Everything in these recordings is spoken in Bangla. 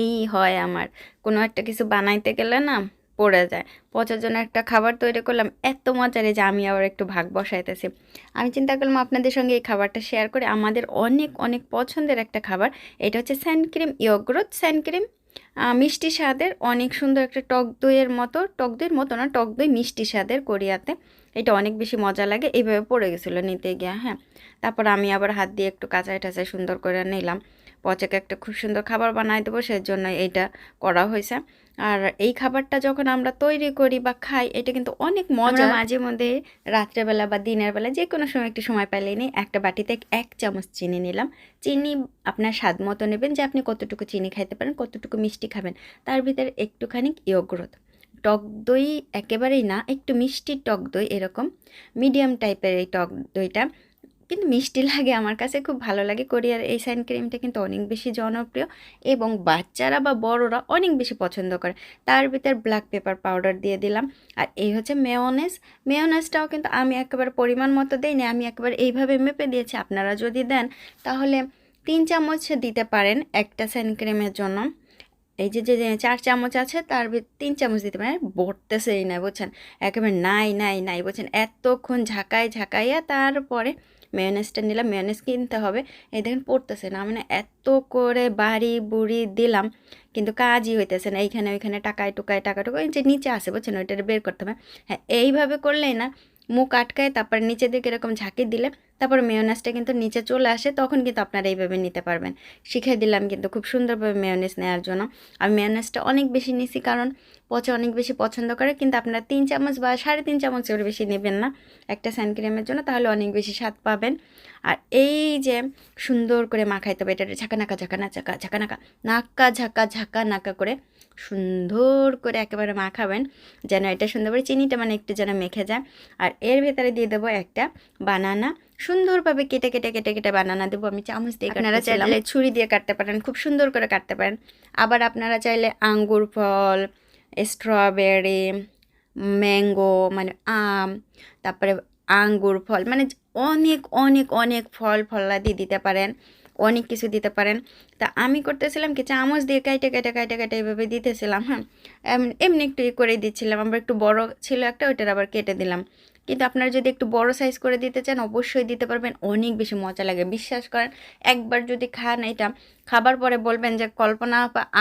এই হয় আমার। কোনো একটা কিছু বানাইতে গেলে না পড়ে যায়। পচার জন্য একটা খাবার তৈরি করলাম, এত মজারে যে আমি আবার একটু ভাগ বসাইতেছি। আমি চিন্তা করলাম আপনাদের সঙ্গে এই খাবারটা শেয়ার করে আমাদের অনেক অনেক পছন্দের একটা খাবার। এটা হচ্ছে স্যান্ড ক্রিম ইয়গ্রোথ স্যান্ড ক্রিম মিষ্টি স্বাদের অনেক সুন্দর একটা টক দইয়ের মতো, টক দইয়ের মতো না, টক দই মিষ্টি স্বাদের কোরিয়াতে। এটা অনেক বেশি মজা লাগে, এইভাবে পড়ে গেছিল নিতে গিয়া হ্যাঁ। তারপর আমি আবার হাত দিয়ে একটু কাঁচাই টাচাই সুন্দর করে নিলাম। পচাকে একটা খুব সুন্দর খাবার বানাই দেবো সেজন্য এইটা করা হয়েছে। আর এই খাবারটা যখন আমরা তৈরি করি বা খাই এটা কিন্তু অনেক মজা মাঝে মধ্যে রাত্রেবেলা বা দিনের বেলা যে কোনো সময় একটু সময় পেলে নিই। একটা বাটিতে এক চামচ চিনি নিলাম। চিনি আপনার স্বাদ মতো নেবেন যে আপনি কতটুকু চিনি খাইতে পারেন কতটুকু মিষ্টি খাবেন। তার ভিতরে একটুখানি ইয়োগ্রত টক দই একেবারেই না একটু মিষ্টি টক দই এরকম মিডিয়াম টাইপের এই টক দইটা কিন্তু মিষ্টি লাগে আমার কাছে, খুব ভালো লাগে। কোরিয়ার এই সাইন ক্রিমটা কিন্তু অনেক বেশি জনপ্রিয় এবং বাচ্চারা বা বড়রা অনেক বেশি পছন্দ করে। তার ভিতর ব্ল্যাক পেপার পাউডার দিয়ে দিলাম। আর এই হচ্ছে মেয়নেস মেয়নেসটাও কিন্তু আমি একেবারে পরিমাণ মতো দিইনি, আমি একেবারে এইভাবে মেপে দিয়েছি। আপনারা যদি দেন, তাহলে তিন চামচ দিতে পারেন একটা ক্রিমের জন্য। এই যে যে চার চামচ আছে, তার তিন চামচ দিতে পারেন। বটতেছেই না, বুঝছেন? একেবারে নাই নাই নাই বলছেন এতক্ষণ ঝাঁকায়, ঝাঁকাইয়া তারপরে মেয়নেসটা নিলাম মেয়নেস কিনতে হবে। এই দেখেন পড়তেছে না মানে এত করে বাড়ি বুড়ি দিলাম, কিন্তু কাজই হইতেছে না। এইখানে ওইখানে টাকায় টুকায় টাকা টুকায় যে নিচে আসে বুঝছেন? ওইটা বের করতে হবে। হ্যাঁ এইভাবে করলেই না, মুখ আটকায় তারপর নিচে দিকে এরকম ঝাঁকি দিলে তারপর মেয়নেসটা কিন্তু নিচে চলে আসে, তখন কিন্তু আপনারা এইভাবে নিতে পারবেন। শিখে দিলাম কিন্তু খুব সুন্দরভাবে মেয়নেস নেওয়ার জন্য। আমি মেয়নেসটা অনেক বেশি নিছি কারণ পচা অনেক বেশি পছন্দ করে, কিন্তু আপনারা তিন চামচ বা সাড়ে তিন চামচের বেশি নেবেন না। একটা সানক্রিমের জন্য তাহলে অনেক বেশি স্বাদ পাবেন। আর এই যে সুন্দর করে মাখাইতে হবে এটা ঝাঁকা নাকা ঝাঁকা না ঝাঁকা ঝাঁকা নাকা নাকা ঝাঁকা ঝাঁকা নাকা করে সুন্দর করে একেবারে মাখাবেন, যেন এটা সুন্দর করে চিনিটা মানে একটু যেন মেখে যায়। আর এর ভেতরে দিয়ে দেবো একটা বানানা। সুন্দরভাবে কেটে কেটে কেটে কেটে বানানা দেবো। আমি চামচ দিয়ে আপনারা চাইলে ছুরি দিয়ে কাটতে পারেন খুব সুন্দর করে কাটতে পারেন। আবার আপনারা চাইলে আঙ্গুর ফল স্ট্রবেরি ম্যাঙ্গো মানে আম তারপরে আঙ্গুর ফল মানে অনেক অনেক অনেক ফল ফলাদি দিতে পারেন। অনেক কিছু দিতে পারেন। তা আমি করতেছিলাম কি চামচ দিয়ে কাইটে কাইটে কাইটে কাইটে এভাবে দিতেছিলাম হ্যাঁ? এমনি একটু ই করে দিচ্ছিলাম, আবার একটু বড় ছিল একটা, ওইটার আবার কেটে দিলাম। কিন্তু আপনারা যদি একটু বড় সাইজ করে দিতে চান, অবশ্যই দিতে পারবেন, অনেক বেশি মজা লাগে। বিশ্বাস করেন, একবার যদি খান এটা, খাবার পরে বলবেন যে, কল্পনা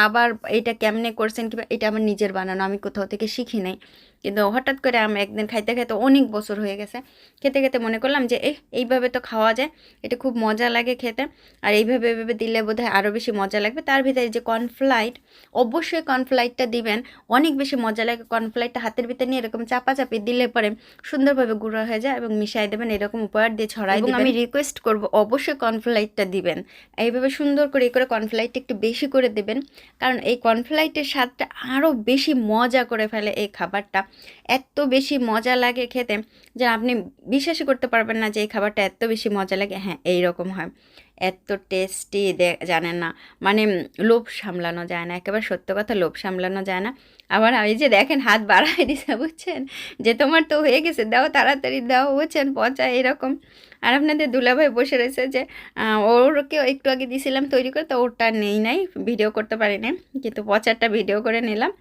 আবার এটা কেমনে করছেন কিংবা? এটা আমার নিজের বানানো, আমি কোথাও থেকে শিখি নাই। কিন্তু হঠাৎ করে আমি একদিন খাইতে খাইতে অনেক বছর হয়ে গেছে। খেতে খেতে মনে করলাম যে এ এইভাবে তো খাওয়া যায়, এটা খুব মজা লাগে খেতে। আর এইভাবে এইভাবে দিলে বোধহয় আরও বেশি মজা লাগবে। তার ভিতরে যে কর্নফ্লাইট অবশ্যই কর্নফ্লাইটটা দিবেন। অনেক বেশি মজা লাগে কর্নফ্লাইটটা হাতের ভিতরে নিয়ে এরকম চাপা চাপি দিলে পরে সুন্দরভাবে গুঁড়ো হয়ে যায় এবং মিশাই দেবেন এরকম উপহার দিয়ে ছড়াই এবং আমি রিকোয়েস্ট করব অবশ্যই কর্নফ্লাইটটা দিবেন। এইভাবে সুন্দর করে এই করে কর্নফ্লাইটটা একটু বেশি করে দেবেন। কারণ এই কর্নফ্লাইটের স্বাদটা আরও বেশি মজা করে ফেলে এই খাবারটা। এত বেশি মজা লাগে খেতে যে আপনি বিশ্বাসই করতে পারবেন না যে এই খাবারটা এত বেশি মজা লাগে। হ্যাঁ এইরকম হয়। এত টেস্টি দে, জানেন না। মানে লোভ সামলানো যায় না, একেবারে সত্য কথা, লোভ সামলানো যায় না। আবার আমি যে দেখেন, হাত বাড়াই দিছে, বুঝছেন? যে তোমার তো হয়ে গেছে, দাও, তাড়াতাড়ি দাও, বুঝছেন? পচা এরকম। আর আপনাদের দুলাভাই বসে রয়েছে যে ওরকে একটু আগে দিয়েছিলাম তৈরি করে, তো ওরটা নেই নাই, ভিডিও করতে পারি না কিন্তু পচারটা ভিডিও করে নিলাম।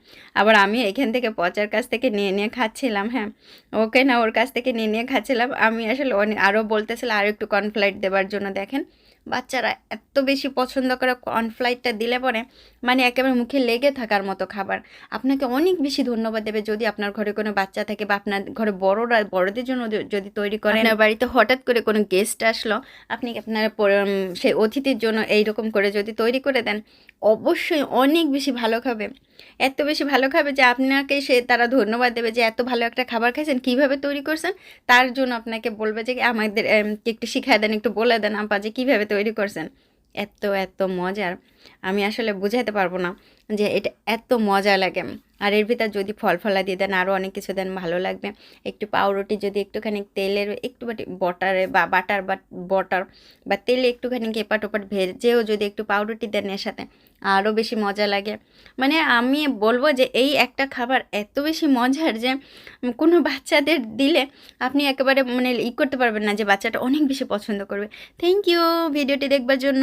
আবার আমি এখান থেকে পচার কাছ থেকে নিয়ে নিয়ে খাচ্ছিলাম হ্যাঁ। ওকে না, ওর কাছ থেকে নিয়ে নিয়ে খাচ্ছিলাম। আমি আসলে আরও বলতেছিলাম আরও একটু কর্নফ্লাইট দেওয়ার জন্য, দেখেন। বাচ্চারা এত বেশি পছন্দ করে কর্নফ্লাইটটা দিলে পরে মানে একেবারে মুখে লেগে থাকার মতো খাবার। আপনাকে অনেক বেশি ধন্যবাদ দেবে যদি আপনার ঘরে কোনো বাচ্চা থাকে বা আপনার ঘরে বড়রা, বড়দের জন্য যদি তৈরি করেন। বাড়িতে হঠাৎ করে কোনো গেস্ট আসলো, আপনি আপনার সেই অতিথির জন্য এইরকম করে যদি তৈরি করে দেন, অবশ্যই অনেক বেশি ভালো খাবে। এত বেশি ভালো খাবে যে আপনাকে সে তারা ধন্যবাদ দেবে যে এত ভালো একটা খাবার খাইছেন, কীভাবে তৈরি করছেন? তার জন্য আপনাকে বলবে যে আমাদের একটু শিখায় দেন, একটু বলে দেন, আপা যে কীভাবে তৈরি করছেন। এত এত মজার। আমি আসলে বুঝাইতে পারব না যে এটা এত মজা লাগে। আর এর ভিতর যদি ফল ফলা দিয়ে দেন আরও অনেক কিছু দেন, ভালো লাগবে। একটু পাউরুটি যদি একটুখানি তেলের একটু বাটি, বটারে বা বাটার বা বটার বা তেলে একটুখানি এপাট ওপাট ভেজেও যদি একটু পাউরুটি দেন এর সাথে আরও বেশি মজা লাগে। মানে আমি বলব যে এই একটা খাবার এত বেশি মজার যে কোনো বাচ্চাদের দিলে আপনি একেবারে মানে ই করতে পারবেন না যে বাচ্চাটা অনেক বেশি পছন্দ করবে। থ্যাংক ইউ ভিডিওটি দেখবার জন্য।